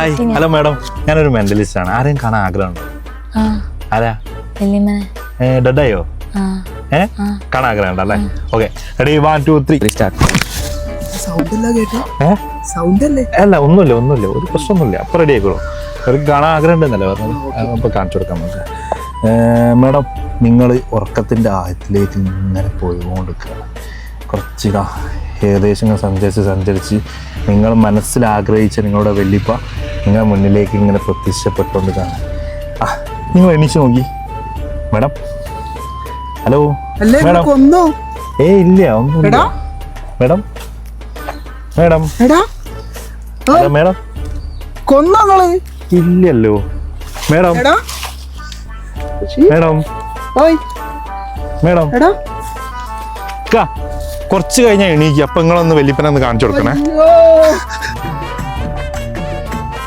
Hi hello madam. ഞാനൊരു mentalist ആണ്. ആരെയും കാണാൻ ആഗ്രഹമുണ്ട്? ആ. ആരാ? ഡഡായോ? ഏ? കാണാൻ ആഗ്രഹമുണ്ട് അല്ലേ? Okay. Ready one two three start sound അല്ല ഒന്നുമില്ല ഒന്നുമില്ല. ഒരു പ്രശ്നമൊന്നുമില്ല. അപ്പൊ റെഡി ആയിക്കോളൂ. അവർക്ക് കാണാൻ ആഗ്രഹം ഉണ്ടെന്നല്ലേ പറഞ്ഞത്? അപ്പൊ കാണിച്ചു കൊടുക്കാം നമുക്ക്. മാഡം നിങ്ങൾ ഉറക്കത്തിന്റെ ആഴത്തിലേക്ക് ഇങ്ങനെ പോയിക്കൊണ്ടിരിക്കുകയാണ് കുറച്ചിതാ ഏകദേശം സഞ്ചരിച്ച് സഞ്ചരിച്ച് നിങ്ങൾ മനസ്സിൽ ആഗ്രഹിച്ച നിങ്ങളുടെ വെല്ലിപ്പ നിങ്ങൾ മുന്നിലേക്ക് ഇങ്ങനെ പ്രത്യക്ഷപ്പെട്ടുകൊണ്ട് കാണാം ആ നിങ്ങൾ എണീച്ച് നോക്കി. മേഡം. ഹലോ. മേഡം. ഏ ഇല്ല ഒന്നും. മേഡം. മേഡം. മാഡം. കൊന്നോ നിങ്ങൾ? ഇല്ലല്ലോ. മേഡം. മേഡം. മേഡം. കുറച്ച് കഴിഞ്ഞാൽ എണീക്കുക അപ്പൊ നിങ്ങളൊന്ന് വെല്ലിപ്പനെ ഒന്ന് കാണിച്ചു കൊടുക്കണേ.